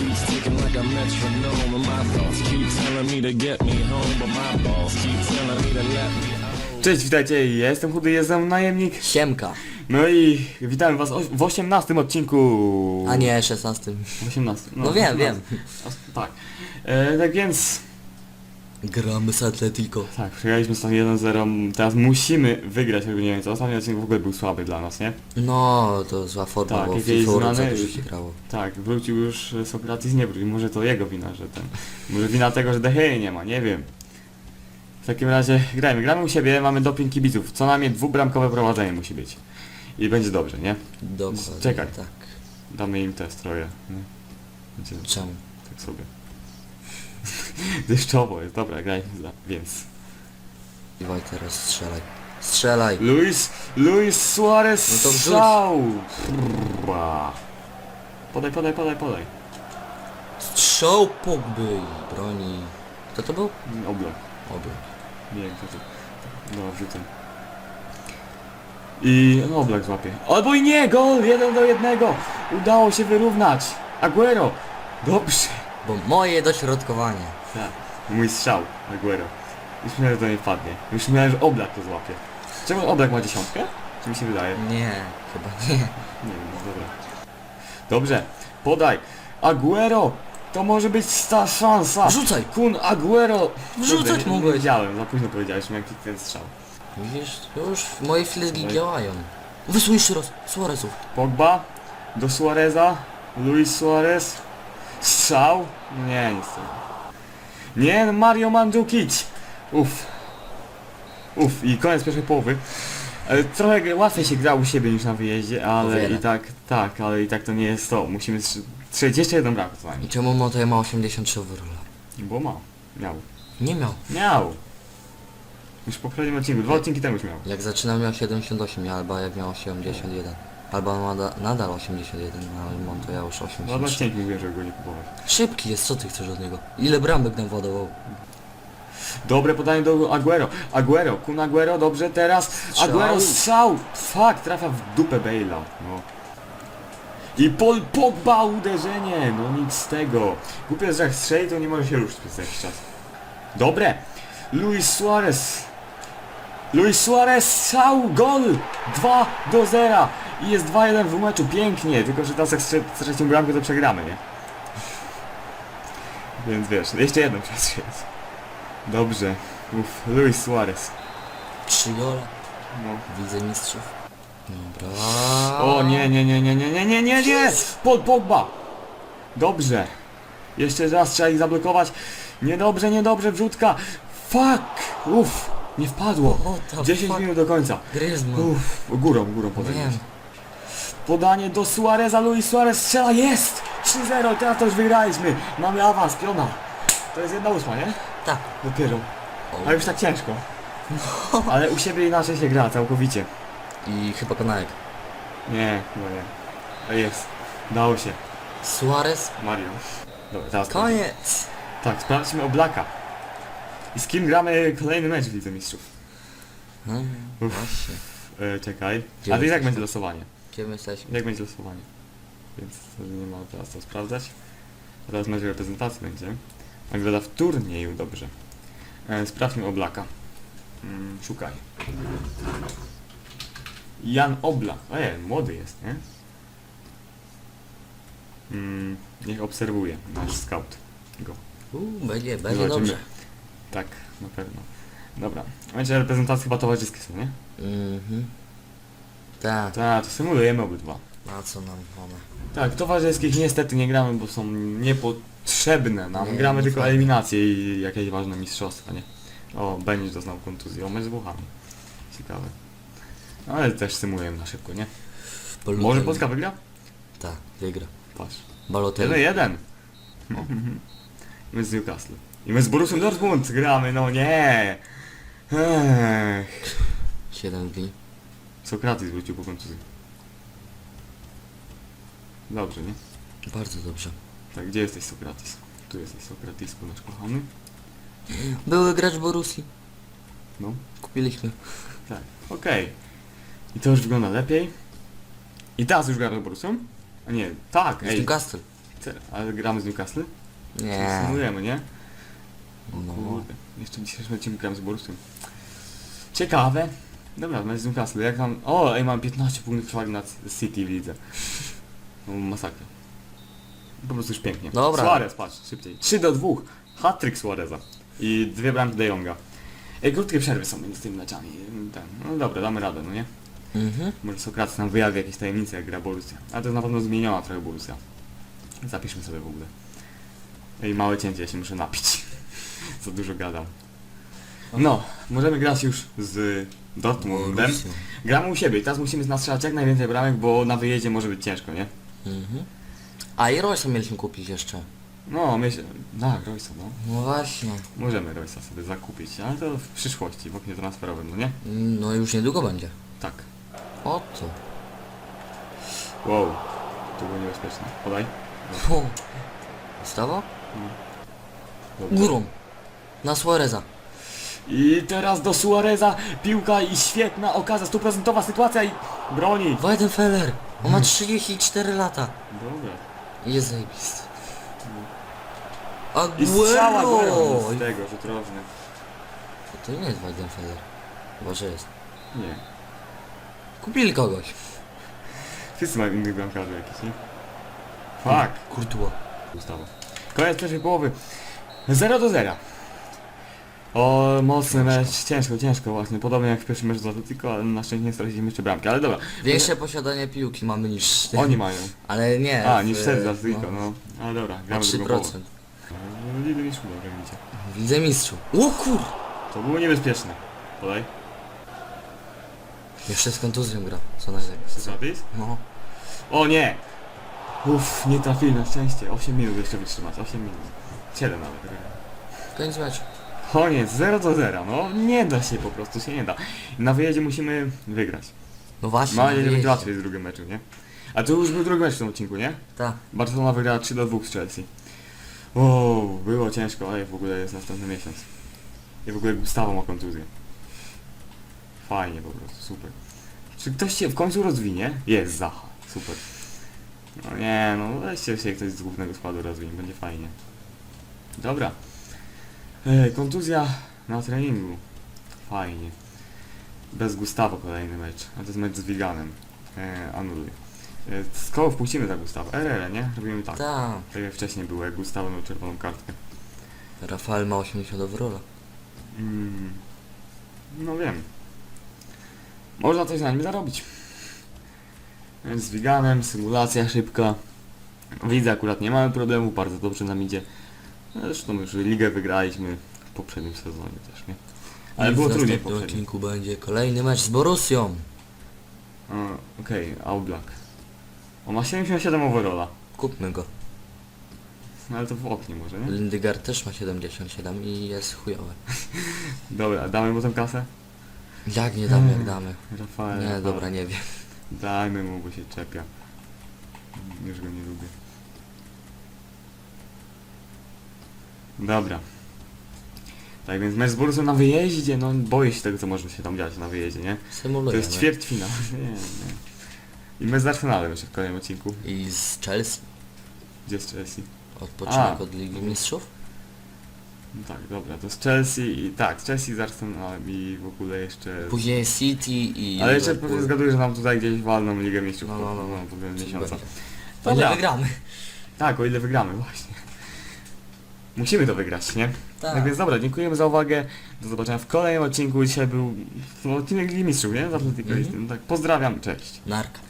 keeps ticking like a metronome, and my thoughts keep telling me to get me home, but my balls keep telling me to let me out. Cześć, witajcie, ja jestem Chudy, jestem Najemnik. Siemka. No i witamy was o- w 18 odcinku. A nie, 16. W 18. No wiem, 18. O, Tak. E, tak więc, Gramy z Atletico. tak, przegraliśmy stąd 1-0, teraz musimy wygrać, jakby nie wiem co, ostatni odcinek w ogóle był słaby dla nas, nie? No, to zła forma, Tak, bo jakieś FIFA zmiany- za dużo się grało. Tak, wrócił już Sokrates, nie wrócił, może to jego wina, że ten, może wina tego, że Dehey nie ma, nie wiem. W takim razie grajmy, gramy u siebie, mamy doping kibiców, co najmniej dwubramkowe prowadzenie musi być. I będzie dobrze, nie? Dokładnie. Czekaj. Tak. Damy im te stroje. Nie? Będzie Czemu? tak sobie. Deszczowo jest, dobra, grajmy za, więc. Dawaj teraz strzelaj. Strzelaj. Luis, Luis Suarez No to wrzuć. strzał! Brrra. Podaj, podaj, podaj, podaj. Strzał Pogby i broni. Kto to był? Oblak. Oby. Nie wiem, kto to... No, wrzucę. I no, Oblak złapie. Albo i nie, gol! Jeden do jednego! Udało się wyrównać! Aguero! Dobrze! Bo moje dośrodkowanie. Tak. Mój strzał, Aguero. Już myślałem, że to nie wpadnie. Już myślałem, że Oblak to złapie. Czemu Oblak ma dziesiątkę? Czy mi się wydaje? Nie, chyba nie. Nie wiem, no dobra. Dobrze, podaj. Aguero! To może być ta szansa! Rzucaj. Kun Aguero! Wrzucać Kurde, nie- Nie mogłeś. wiedziałem, za późno powiedziałeś, miałem ten strzał. Widzisz, już moje flizgi No i- działają. Wysłuch jeszcze raz. Suarezów. Pogba do Suareza. Luis Suarez. Strzał? No nie, niestety. Nie, no Mario Mandzukic. Uff. Uff, i koniec pierwszej połowy. E, Trochę łatwiej się gra u siebie niż na wyjeździe, ale i tak, tak, ale i tak to nie jest to. Musimy strz- strzelić jeszcze jedną bramkę co I najmniej. czemu Mote ma 83 overalla? Bo ma. Miał. Nie miał. Miał. Już w poprzednim odcinku, dwa odcinki temu już miał. Jak zaczynał miał 78, albo jak miał 81. Albo on ma da, nadal 81, no, ale Montoya już Dwa 83. odcinki mówiłem, żeby go nie kupować. Szybki jest, co ty chcesz od niego? Ile bramek nam wodował? Dobre podanie do Aguero. Aguero, Kun Aguero, dobrze teraz. Strzał. Aguero strzał. Fuck, trafia w dupę Bale'a. No. I Paul Pogba uderzenie. No nic z tego. Głupie że jak strzeli, to nie może się ruszyć przez jakiś czas. Dobre. Luis Suarez. Luis Suarez strzał, gol! 2 do 0. I jest 2-1 w meczu, pięknie. Tylko, że teraz jak trzecią bramkę to przegramy, nie? Więc wiesz, jeszcze jedną przecież jest. Dobrze. Uff, Luis Suarez. 3 gole. No. Widzę mistrzów. Dobra. O nie, nie, nie, nie, nie, nie, nie, nie, nie! Pod Pogba! Dobrze. Jeszcze raz trzeba ich zablokować. Niedobrze, niedobrze, wrzutka. Fuck! Uff, nie wpadło. O, to 10 fuck. minut do końca. Griezmann. Uff, górą, górą podanie. Wiem. Podanie do Suareza, Luis Suarez strzela, jest! 3-0, teraz to już wygraliśmy. Mamy awans, piona. To jest jedna ósma, nie? Tak. Dopiero. O. A już tak ciężko. Ale u siebie inaczej się gra, całkowicie. I chyba Konajek. Nie, chyba nie. A jest. Dało się. Suarez. Mario. Dobra, teraz Koniec. Tak, sprawdźmy Oblaka. I z kim gramy kolejny mecz w Lidze Mistrzów? No, Uff. właśnie. E, czekaj. Gdzie A tak jesteśmy? będzie losowanie. Gdzie my jesteśmy? Jak będzie losowanie? Więc to nie ma teraz to sprawdzać. Teraz mecz reprezentacji będzie. Nagroda w turnieju, dobrze. E, sprawdźmy Oblaka. Mm, szukaj. Jan Oblak. Ej, młody jest, nie? Mm, niech obserwuje nasz scout go. Uuu, będzie, będzie Zobaczymy. dobrze. Tak, na pewno. Dobra. Mecze reprezentacji chyba towarzyskie są, nie? Mhm. Tak. Tak, to symulujemy obydwa. A co nam one? Tak, towarzyskich niestety nie gramy, bo są niepotrzebne nam. Nie, gramy nie tylko fajne. eliminacje i jakieś ważne mistrzostwa, nie? O, Benisz doznał kontuzji, o mecz z Włochami. Ciekawe. No, Ale też symulujemy na szybko, nie? Balotelli. Może Polska wygra? Tak, wygra. Patrz. Balotelli. Jeden jeden. No. My z Newcastle. I my z Borussią Dortmund gramy, no nie! Ech. 7 dni. Sokrates wrócił po kontuzji. Dobrze, nie? Bardzo dobrze. Tak, gdzie jesteś Sokrates? Tu jesteś Sokratisku, nasz kochany. Były gracz Borusi. No, Kupiliśmy. tak, okej. I to już wygląda lepiej. I teraz już gra z Borussią? A nie, tak, Z ej. Newcastle. Ale gramy z Newcastle? Nie. Simulujemy, nie? No. Kurde, jeszcze w dzisiejszym odcinku gram z Borussią. Ciekawe. Dobra, z Newcastle, jak tam... O, ej, mam 15 punktów przewagi nad City w lidze. No, masakra. Po prostu już pięknie. Dobra. Suarez, patrz, szybciej. 3 do 2. Hat-trick Suareza. I dwie bramki De Jonga. Ej, krótkie przerwy są między tymi meczami. Ten, no dobra, damy radę, no nie? Mhm. Może Sokrates nam wyjawi jakieś tajemnice, jak gra Borussia. Ale to jest na pewno zmieniona trochę Borussia. Zapiszmy sobie w ogóle. Ej, małe cięcie, ja się muszę napić. Za dużo gadam. No, możemy grać już z Dortmundem. Gramy u siebie i teraz musimy nastrzelać jak najwięcej bramek, bo na wyjeździe może być ciężko, nie? Mhm. A i Roysa mieliśmy kupić jeszcze. No, myślę... Tak, Roysa, no. No właśnie. Możemy Roysa sobie zakupić, ale to w przyszłości, w oknie transferowym, no nie? No już niedługo będzie. Tak. O to. Wow. To było niebezpieczne. Podaj. Fu. Dobra. Górą. Na Suareza. I teraz do Suareza, piłka i świetna okazja, stuprocentowa sytuacja i broni. Weidenfeller. On ma 34 lata. Dobra. Jest zajebisty. I strzała Aguero! górą z tego, rzut rożny. To nie jest Weidenfeller. Chyba, że jest. Nie. Kupili kogoś. Wszyscy mają innych bramkarzy jakiś, nie? Fuck. Courtois. Ustawa. Koniec pierwszej połowy. 0 do 0. O, mocny mecz, ciężko, ciężko właśnie, podobnie jak w pierwszym meczu z Atletico, ale na szczęście nie straciliśmy jeszcze bramki, ale dobra. Większe posiadanie piłki mamy niż... Oni mają. Ale nie. A, w- niż wtedy z Atletico, no. Ale dobra, O gramy drugą 3%. połowę. No, Lider niż dobrze widzicie. Widzę mistrzu. O kur... To było niebezpieczne. Podaj. Jeszcze z kontuzją gra. Co najlepiej. Zapis? No. O nie! Uff, nie trafili na szczęście. 8 minut jeszcze wytrzymać, 8 minut. 7 nawet. Koniec meczu. Koniec, 0 do 0. No nie da się po prostu, się nie da. Na wyjeździe musimy wygrać. No właśnie. Mam nadzieję, że wyjeździe. będzie łatwiej w drugim meczu, nie? A to już był drugi mecz w tym odcinku, nie? Tak. Barcelona wygrała 3 do 2 z Chelsea. O, było ciężko, ale w ogóle jest następny miesiąc. I w ogóle Gustavo ma kontuzję. Fajnie po prostu, super. Czy ktoś się w końcu rozwinie? Jest, Zaha, super. No nie, no weźcie się ktoś z głównego składu rozwinie, będzie fajnie. Dobra. Kontuzja na treningu. Fajnie. Bez Gustavo kolejny mecz, a to jest mecz z Wiganem. E, anuluj. E, z koło wpuścimy za Gustavo. RL, nie? Robimy tak. Tak. Tak jak wcześniej było, jak Gustavo miał czerwoną kartkę. Rafael ma 80 overalla. Mm, no wiem. Można coś na nim zarobić. Więc z Wiganem, symulacja szybka. Widzę, akurat nie mamy problemu, bardzo dobrze nam idzie. Zresztą już ligę wygraliśmy w poprzednim sezonie też, nie? Ale I było w trudniej następnym poprzednim. odcinku będzie kolejny mecz z Borussią. A, Okej, okay, Black. On ma 77 overalla. Kupmy go. No ale to w oknie może, nie? Lindygard też ma 77 i jest chujowy. Dobra, damy mu tę kasę? Jak nie damy, jak Hmm. damy. Rafael. Nie, Rafael. dobra, nie wiem. Dajmy mu, bo się czepia. Już go nie lubię. Dobra. Tak więc mecz z Borussią na wyjeździe, no boję się tego, co może się tam dziać na wyjeździe, nie? To Symulujemy. jest ćwierćfinał. Nie, nie. I mecz z Arsenalem jeszcze w kolejnym odcinku. I z Chelsea. Gdzie jest Chelsea? Odpoczynek A. od Ligi Mistrzów. No tak, dobra, to z Chelsea i tak, z Chelsea z Arsenalem i w ogóle jeszcze... Później City i Ale jeszcze pewnie zgaduję, że nam tutaj gdzieś walną Ligę Mistrzów. No, no, no. no, to będzie Czyli miesiąca. będzie. To nie Dobra. wygramy. Tak, o ile wygramy, właśnie. Musimy to wygrać, nie? Tak. Tak. więc dobra, dziękujemy za uwagę. Do zobaczenia w kolejnym odcinku. Dzisiaj był no, odcinek Ligi Mistrzów, nie? Z Atletico Mhm. jest. Tak, pozdrawiam, cześć. Narka.